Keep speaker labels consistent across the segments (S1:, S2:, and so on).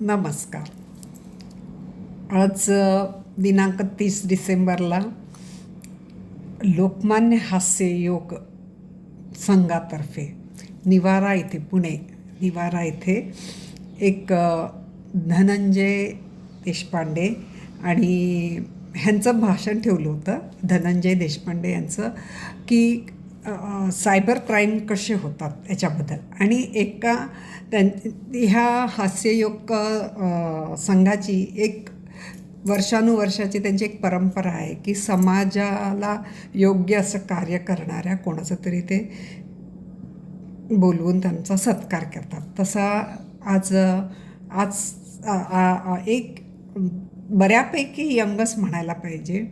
S1: नमस्कार. आज दिनांक तीस डिसेंबरला लोकमान्य हास्ययोग संघातर्फे निवारा येथे पुणे निवारा येथे एक धनंजय देशपांडे आणि ह्यांचं भाषण ठेवलं होतं धनंजय देशपांडे यांचं की सायबर क्राईम कसे होतात याच्याबद्दल? आणि एका त्यां ह्या हास्ययोग संघाची एक वर्षानुवर्षाची त्यांची एक परंपरा आहे की समाजाला योग्य असं कार्य करणाऱ्या कोणाचं तरी ते बोलवून त्यांचा सत्कार करतात. तसा आज आज आ- आ- आ- एक बऱ्यापैकी यंगच म्हणायला पाहिजे.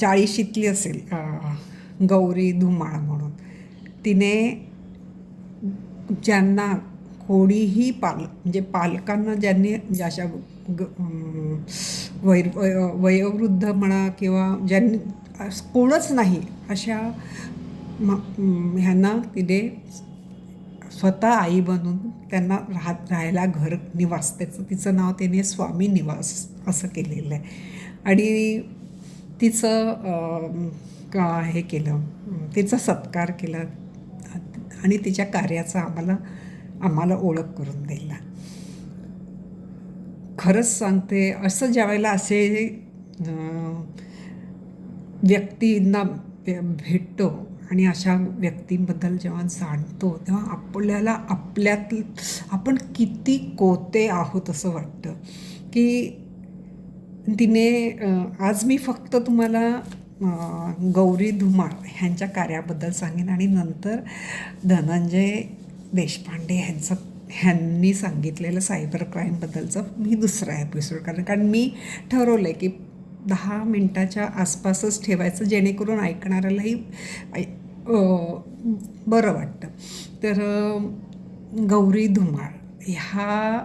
S1: चाळीशीतली असेल गौरी धुमाळ म्हणून. तिने ज्यांना कोणीही पाल म्हणजे पालकांना ज्यांनी अशा ग वै वय- वयोवृद्ध म्हणा किंवा ज्यांनी कोणच नाही अशा म- ह्यांना तिने स्वतः आई बनून त्यांना राहत राहायला घर निवास त्याचं तिचं नाव तिने स्वामी निवास असं केलेलं आहे. आणि तिचं का हे केलं तिचा सत्कार केला आणि तिच्या कार्याचा आम्हाला आम्हाला ओळख करून दिला. खरंच सांगते असं ज्यावेळेला असे व्यक्तींना भेटतो आणि अशा व्यक्तींबद्दल जेव्हा जाणतो तेव्हा आपल्याला आपल्यात आपण किती कोते आहोत असं वाटतं की तिने आज मी फक्त तुम्हाला गौरी धुमाळ ह्यांच्या कार्याबद्दल सांगेन आणि नंतर धनंजय देशपांडे ह्यांचं ह्यांनी सांगितलेलं सायबर क्राईमबद्दलचं मी दुसरा एपिसोड कारण कारण मी ठरवलं आहे की दहा मिनटाच्या आसपासच ठेवायचं जेणेकरून ऐकणाऱ्यालाही ऐ- बरं वाटतं. तर गौरी धुमाळ ह्या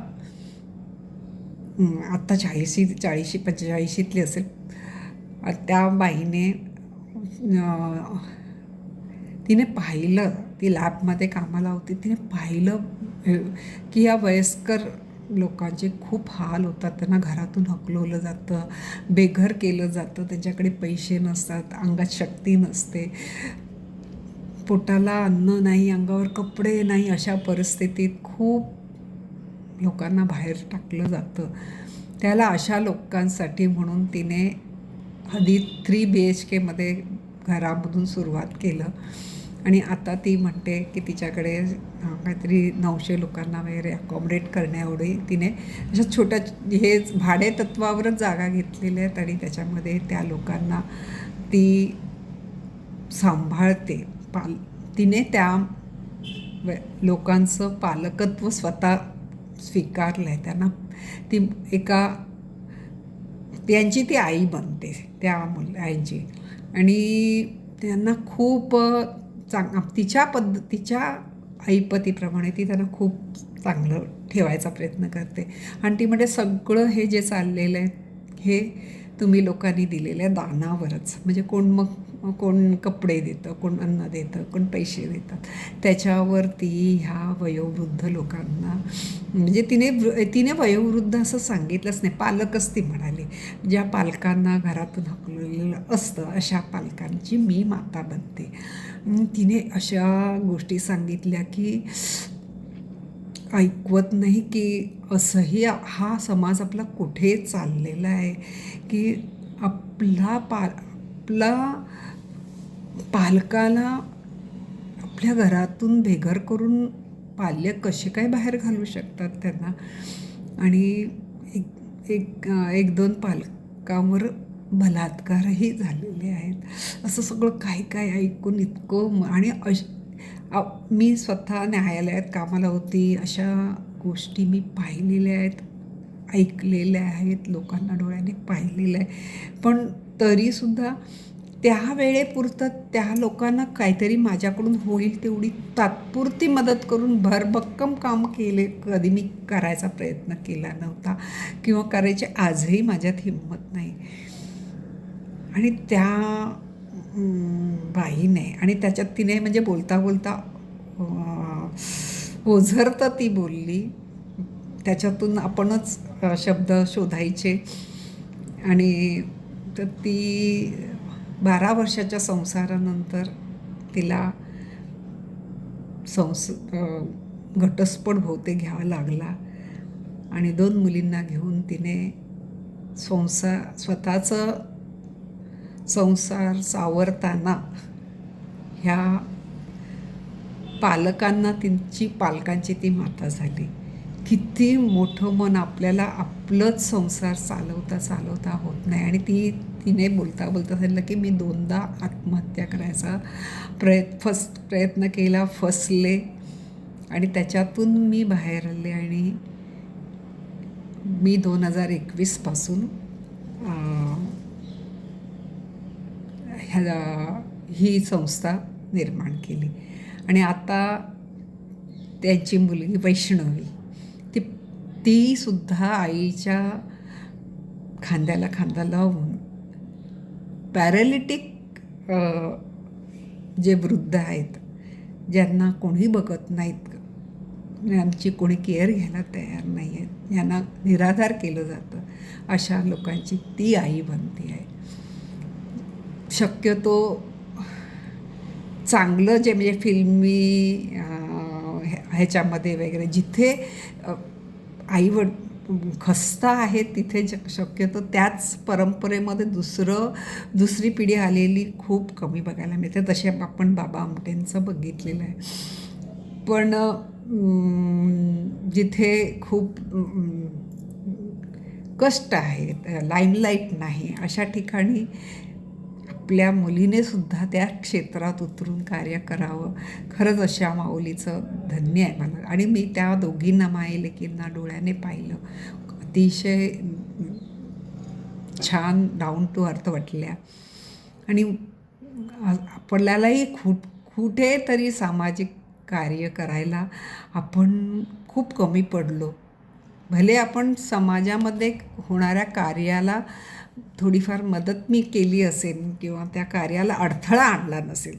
S1: आत्ता चाळीशी चाळीशी पंचेचाळीशीतली असेल. त्या बाईने तिने पाहिलं ती लॅबमध्ये कामाला होती तिने पाहिलं की या वयस्कर लोकांचे खूप हाल होतात. त्यांना घरातून हकलवलं जातं बेघर केलं जातं त्यांच्याकडे पैसे नसतात अंगात शक्ती नसते. पोटाला अन्न नाही अंगावर कपडे नाही अशा परिस्थितीत खूप लोकांना बाहेर टाकलं जातं. त्याला अशा लोकांसाठी म्हणून तिने आधी थ्री बी एच केमध्ये घरामधून सुरुवात केलं. आणि आता ती म्हणते की तिच्याकडे काहीतरी नऊशे लोकांना वगैरे अकॉमडेट करण्याएवढी तिने अशा छोट्या हे भाडे तत्वावरच जागा घेतलेल्या आहेत आणि त्याच्यामध्ये त्या लोकांना ती सांभाळते. पाल तिने त्या लोकांचं पालकत्व स्वतः स्वीकारलं आहे त्यांना ती एका त्यांची ती आई बनते त्या मुल आईची. आणि त्यांना खूप चांग तिच्या पद्ध तिच्या आईपतीप्रमाणे ती त्यांना खूप चांगलं ठेवायचा प्रयत्न करते. आणि ती म्हणजे सगळं हे जे चाललेलं आहे हे तुम्ही लोकांनी दिलेल्या दानावरच. म्हणजे कोण मग कोण कपडे देतं कोण अन्न देतं कोण पैसे देतात. त्याच्यावरती ह्या वयोवृद्ध लोकांना म्हणजे तिने वृ- तिने वयोवृद्ध असं सांगितलंच नाही. पालकच ती म्हणाली ज्या पालकांना घरातून हकलेलं असतं अशा पालकांची मी माता बनते. तिने अशा गोष्टी सांगितल्या की ऐकवत नाही की असंही हा समाज आपला कुठे चाललेला आहे की आपला पा आपला पालकाला आपल्या घरातून बेघर करून पाल्य कसे काय बाहेर घालू शकतात त्यांना? आणि एक एक एक दोन पालकांवर बलात्कारही झालेले आहेत. असं सगळं काय काय ऐकून इतकं आणि अश मी स्वतः न्यायालयात कामाला होती. अशा गोष्टी मी पाहिलेल्या आहेत ऐकलेल्या आहेत लोकांना डोळ्याने पाहिलेलं आहे पण तरीसुद्धा त्या वेळेपुरतं त्या लोकांना काहीतरी माझ्याकडून होईल तेवढी तात्पुरती मदत करून भरभक्कम काम केले कधी मी करायचा प्रयत्न केला नव्हता किंवा करायची आजही माझ्यात हिंमत नाही. आणि त्या बाईने आणि त्याच्यात तिने म्हणजे बोलता बोलता ओझरता ओझर तर ती बोलली. त्याच्यातून आपणच शब्द शोधायचे आणि तर ती बारा वर्षाच्या संसारानंतर तिला संस घटस्फोट भोवते घ्यावा लागला. आणि दोन मुलींना घेऊन तिने संसार स्वतःचं संसार सावरताना ह्या पालकांना तिची पालकांची ती माता झाली. किती मोठं मन आपल्याला आपलंच संसार चालवता चालवता होत नाही. आणि ती तिने बोलता बोलता सांगितलं की मी दोनदा आत्महत्या करायचा प्रयत् फस्ट प्रयत्न केला फसले. आणि त्याच्यातून मी बाहेर आले आणि मी दोन हजार एकवीसपासून ह्या ही संस्था निर्माण केली. आणि आता त्यांची मुलगी वैष्णवी. तीसुद्धा आईच्या खांद्याला खांदा लावून पॅरालिटिक जे वृद्ध आहेत ज्यांना कोणी बघत नाहीत यांची कोणी केअर घ्यायला तयार नाही आहेत यांना निराधार केलं जातं अशा लोकांची ती आई बनती आहे. शक्यतो चांगलं जे म्हणजे फिल्मी ह्या- ह्याच्यामध्ये वगैरे जिथे आईवड खस्ता आहे तिथे ज शक्यतो त्याच परंपरेमध्ये दुसरं दुसरी पिढी आलेली खूप कमी बघायला मिळते. तसे आपण बाबा आमटेंचं बघितलेलं आहे. पण जिथे खूप कष्ट आहेत लाईमलाईट नाही अशा ठिकाणी आपल्या मुलीने सुद्धा त्या क्षेत्रात उतरून कार्य करावं. खरंच अशा माऊलीचं धन्य आहे मला. आणि मी त्या दोघींना माई लेकींना डोळ्याने पाहिलं. अतिशय छान डाऊन टू अर्थ वाटल्या. आणि आपल्यालाही खूप कुठेतरी सामाजिक कार्य करायला आपण खूप कमी पडलो. भले आपण समाजामध्ये होणाऱ्या कार्याला थोडीफार मदत मी केली असेल किंवा त्या कार्याला अडथळा आणला नसेल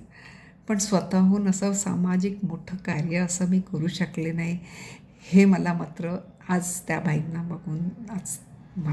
S1: पण स्वतःहून असं सामाजिक मोठं कार्य असं मी करू शकले नाही हे मला मात्र आज त्या बाईंना बघून आज